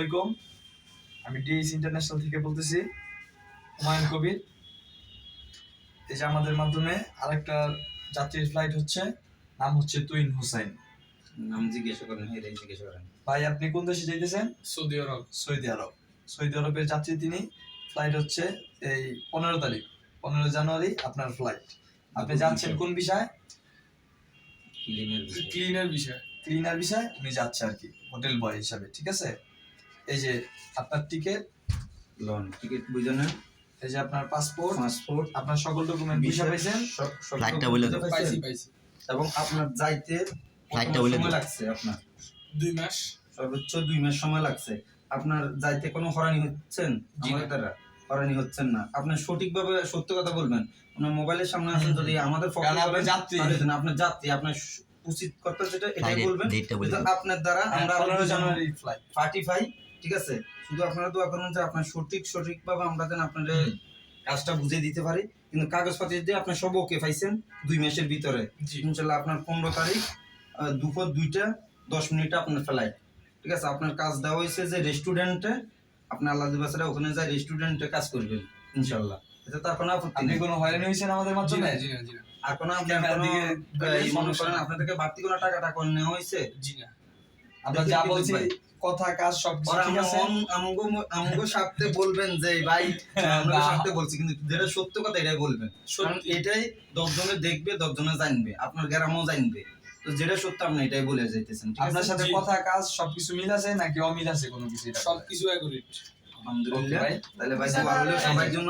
আলাইকুম। আমি DS international থেকে বলতেছি হুমায়ুন কবির। এই যে আমাদের মাধ্যমে আরেকটা যাত্রীর ফ্লাইট হচ্ছে নাম হচ্ছে তুইন হুসাইন। নাম জিজ্ঞাসা করেন এটাই জিজ্ঞাসা করেন। ভাই আপনি কোন দেশে যাইতেছেন? Saudi Arab. Saudi Arab. Saudi আরবের যাত্রী তিনি ফ্লাইট হচ্ছে এই পনেরো তারিখ পনেরো জানুয়ারি আপনার ফ্লাইট আপনি যাচ্ছেন কোন বিষয়? ক্লিনের বিষয়। ক্লিনের বিষয়। ক্লিনার বিষয় উনি যাচ্ছে আর কি হোটেল বয় হিসাবে ঠিক আছে? এই যে আপনার টিকিট লোন টিকিট বুঝো না? এই যে আপনার পাসপোর্ট পাসপোর্ট আপনার সকল ডকুমেন্ট বিষয় পাইছেন? ফ্লাইটটা বলে দাও। পাইছি পাইছি। এবং আপনার যাইতে ফ্লাইটটা বলে। লাগছে আপনার? দুই মাস। সর্বোচ্চ দুই মাস সময় লাগছে। আপনার যাইতে কোনো হরানি হচ্ছেন? আমাদের দ্বারা হরানি হচ্ছেন না। আপনি সঠিকভাবে সত্য কথা বলবেন। আপনার মোবাইলের সামনে আছেন যদি আমাদের পক্ষে কারণ যাত্রী। আপনার যাত্রী আপনার উচিত কথা যেটা এটাই বলবেন। আপনার দ্বারা আমরা হ্যাঁ, পনেরো জানুয়ারি ফ্লাইট ফার্টিফাই ঠিক আছে? শুধু আপনারা দোয়া করুন যে আপনার সঠিক সঠিকভাবে আমরা যেন আপনাদের কাজটা বুঝিয়ে দিতে পারি। কিন্তু কাগজপাতি দিয়ে আপনি সব ওকে পাইছেন দুই মাসের ভিতরে ইনশাল্লাহ আপনার পনেরো তারিখ দুপুর দুইটা দশ মিনিটে আপনার ফ্লাইট ঠিক আছে? আপনার কাজ দেওয়া হয়েছে যে রেস্টুরেন্টে আপনার আল্লাহ দিবাসারে ওখানে যায় রেস্টুরেন্টে কাজ করবেন ইনশাল্লাহ। এটা তার কোনো আপত্তি আপনি নেই। কোনো হয়রানি হয়েছেন আমাদের মাধ্যমে? আর কোনো আপনার কোনো মনে করেন নেই। আপনার থেকে বাড়তি কোনো টাকাটা টাকা নেওয়া হয়েছে? জি না। আমরা যা বলছি কথা কাজ সব ঠিক আছে? অন- আমগো আমগো সাথে বলবেন যে ভাই আমরা না। সাথে বলছি। কিন্তু যেটা সত্য কথা এটাই বলবেন। কারণ এটাই দশজনে দেখবে দশজনে জানবে আপনার গ্রামও জানবে। তো যেটা সত্য আপনি এটাই বলে যাইতেছেন আপনার সাথে কথা কাজ সবকিছু মিল আছে নাকি অমিল আছে কোনো কিছু? এটা সব কিছু অ্যাকুরেট আলহামদুলিল্লাহ ভাই। তাহলে ভাই দোয়া সবার জন্য।